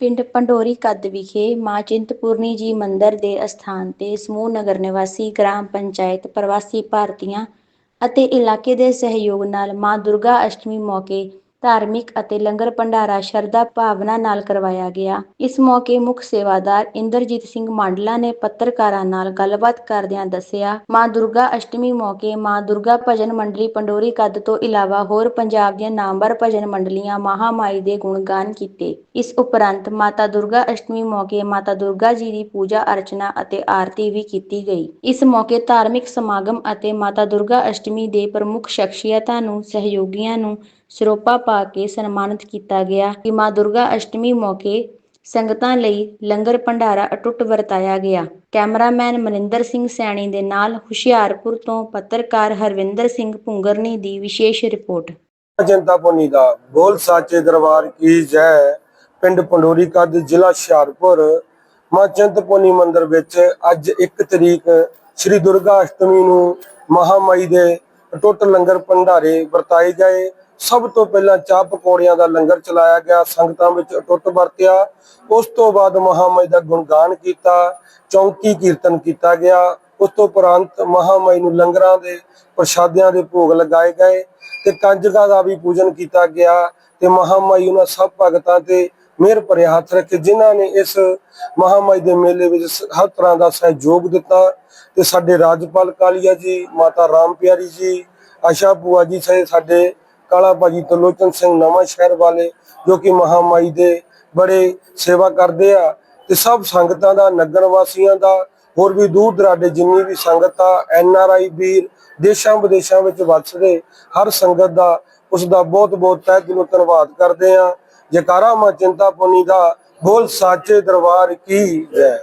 ਪਿੰਡ ਪੰਡੋਰੀ ਕੱਦ ਵਿਖੇ ਮਾਂ ਚਿੰਤਪੂਰਨੀ ਜੀ ਮੰਦਰ ਦੇ ਅਸਥਾਨ ਤੇ ਸਮੂਹ ਨਗਰ ਨਿਵਾਸੀ ਗ੍ਰਾਮ ਪੰਚਾਇਤ ਪ੍ਰਵਾਸੀ ਭਾਰਤੀਆਂ ਅਤੇ ਇਲਾਕੇ ਦੇ ਸਹਿਯੋਗ ਨਾਲ ਮਾਂ ਦੁਰਗਾ ਅਸ਼ਟਮੀ ਮੌਕੇ ਧਾਰਮਿਕ ਅਤੇ ਲੰਗਰ ਭੰਡਾਰਾ ਸ਼ਰਧਾ ਭਾਵਨਾ ਨਾਲ ਕਰਵਾਇਆ ਗਿਆ। ਇਸ ਮੌਕੇ ਮੁੱਖ ਸੇਵਾਦਾਰ ਇੰਦਰਜੀਤ ਸਿੰਘ ਮੰਡਲਾ ਨੇ ਪੱਤਰਕਾਰਾਂ ਨਾਲ ਗੱਲਬਾਤ ਕਰਦਿਆਂ ਦੱਸਿਆ, ਮਾਂ ਦੁਰਗਾ ਅਸ਼ਟਮੀ ਮੌਕੇ ਮਾਂ ਦੁਰਗਾ ਭਜਨ ਮੰਡਲੀ ਪੰਡੋਰੀ ਕੱਦ ਤੋਂ ਇਲਾਵਾ ਹੋਰ ਪੰਜਾਬ ਦੀਆਂ ਨਾਮਵਰ ਭਜਨ ਮੰਡਲੀਆਂ ਮਹਾਮਾਈ ਦੇ ਗੁਣਗਾਨ ਕੀਤੇ। ਇਸ ਉਪਰੰਤ ਮਾਤਾ ਦੁਰਗਾ ਅਸ਼ਟਮੀ ਮੌਕੇ ਮਾਤਾ ਦੁਰਗਾ ਜੀ ਦੀ ਪੂਜਾ ਅਰਚਨਾ ਅਤੇ ਆਰਤੀ ਵੀ ਕੀਤੀ ਗਈ। ਇਸ ਮੌਕੇ ਧਾਰਮਿਕ ਸਮਾਗਮ ਅਤੇ ਮਾਤਾ ਦੁਰਗਾ ਅਸ਼ਟਮੀ ਦੇ ਪ੍ਰਮੁੱਖ ਸ਼ਖਸੀਅਤਾਂ ਨੂੰ, ਸਹਿਯੋਗੀਆਂ ਨੂੰ ਸਰੋਪਾ ਪਾ ਕੇ ਸਨਮਾਨਿਤ ਕੀਤਾ ਗਿਆ। ਕਿ ਮਾਂ ਦੁਰਗਾ ਅਸ਼ਟਮੀ ਮੌਕੇ ਸੰਗਤਾਂ ਲਈ ਲੰਗਰ ਭੰਡਾਰਾ ਅਟੁੱਟ ਵਰਤਾਇਆ ਗਿਆ। ਕੈਮਰਾਮੈਨ ਮਨਿੰਦਰ ਸਿੰਘ ਸੈਣੀ ਦੇ ਨਾਲ ਹੁਸ਼ਿਆਰਪੁਰ ਤੋਂ ਪੱਤਰਕਾਰ ਹਰਵਿੰਦਰ ਸਿੰਘ ਭੁੰਗਰਨੀ ਦੀ ਵਿਸ਼ੇਸ਼ ਰਿਪੋਰਟ। ਜਨਤਾ ਪੁਨੀ ਦਾ ਬੋਲ ਸਾਚੇ ਦਰਬਾਰ ਕੀ ਜੈ? ਪਿੰਡ ਪੰਡੋਰੀ ਕੱਦ, ਜ਼ਿਲ੍ਹਾ ਹੁਸ਼ਿਆਰਪੁਰ। ਮਾਂ ਚਿੰਤਪੁਰਨੀ ਮੰਦਿਰ ਵਿੱਚ ਅੱਜ 1 ਤਰੀਕ ਸ੍ਰੀ ਦੁਰਗਾ ਅਸ਼ਟਮੀ ਨੂੰ ਮਹਾਮਾਈ ਦੇ ਅਟੁੱਟ ਲੰਗਰ ਭੰਡਾਰੇ ਵਰਤਾਏ ਗਏ। ਸਭ ਤੋਂ ਪਹਿਲਾਂ ਚਾਹ ਪਕੌੜਿਆਂ ਦਾ ਲੰਗਰ ਚਲਾਇਆ ਗਿਆ, ਸੰਗਤਾਂ ਵਿੱਚ ਅਟੁੱਟ ਵਰਤਿਆ। ਉਸ ਤੋਂ ਬਾਅਦ ਮਹਾਮਾਈ ਦਾ ਗੁਣਗਾਨ ਕੀਤਾ, ਚੌਂਕੀ ਕੀਰਤਨ ਕੀਤਾ ਗਿਆ। ਉਸ ਤੋਂ ਉਪਰੰਤ ਮਹਾਮਾਈ ਨੂੰ ਲੰਗਰਾਂ ਦੇ ਪ੍ਰਸ਼ਾਦਿਆਂ ਦੇ ਭੋਗ ਲਗਾਏ ਗਏ ਤੇ ਕੰਜਕਾਂ ਦਾ ਵੀ ਪੂਜਨ ਕੀਤਾ ਗਿਆ ਤੇ ਮਹਾਮਾਈ ਉਹਨਾਂ ਸਭ ਭਗਤਾਂ ਤੇ ਮਿਹਰ ਭਰੇ ਹੱਥ ਰੱਖੇ, ਜਿਨ੍ਹਾਂ ਨੇ ਇਸ ਮਹਾਮਾਈ ਦੇ ਮੇਲੇ ਵਿੱਚ ਹਰ ਤਰ੍ਹਾਂ ਦਾ ਸਹਿਯੋਗ ਦਿੱਤਾ। ਤੇ ਸਾਡੇ ਰਾਜਪਾਲ ਕਾਲੀਆ ਜੀ, ਮਾਤਾ ਰਾਮ ਪਿਆਰੀ ਜੀ, ਆਸ਼ਾ ਭੂਆ ਜੀ ਸੇ ਸਾਡੇ ਕਾਲਾ ਭਾਜੀ ਤਲੋਚਨ ਸਿੰਘ ਨਵਾਂ ਸ਼ਹਿਰ ਵਾਲੇ ਜੋ ਕਿ ਮਹਾਮਾਈ ਦੇ ਬੜੇ ਸੇਵਾ ਕਰਦੇ ਆ ਤੇ ਸਭ ਸੰਗਤਾਂ ਦਾ, ਨਗਰ ਵਾਸੀਆਂ ਦਾ, ਹੋਰ ਵੀ ਦੂਰ ਦਰਾਡੇ ਜਿੰਨੀ ਵੀ ਸੰਗਤ ਆ, ਐਨ ਆਰ ਆਈ, ਵੀਰ, ਦੇਸ਼ਾਂ ਵਿਦੇਸ਼ਾਂ ਵਿੱਚ ਵੱਸਦੇ, ਹਰ ਸੰਗਤ ਦਾ, ਉਸ ਦਾ ਬਹੁਤ ਬਹੁਤ ਤਹਿ ਦਿਲੋਂ ਧੰਨਵਾਦ ਕਰਦੇ ਆ। ਜੈਕਾਰਾ ਮਾ ਚਿੰਤਾਪੁਰਨੀ ਦਾ, ਬੋਲ ਸਾਚੇ ਦਰਬਾਰ ਕੀ ਜੈ।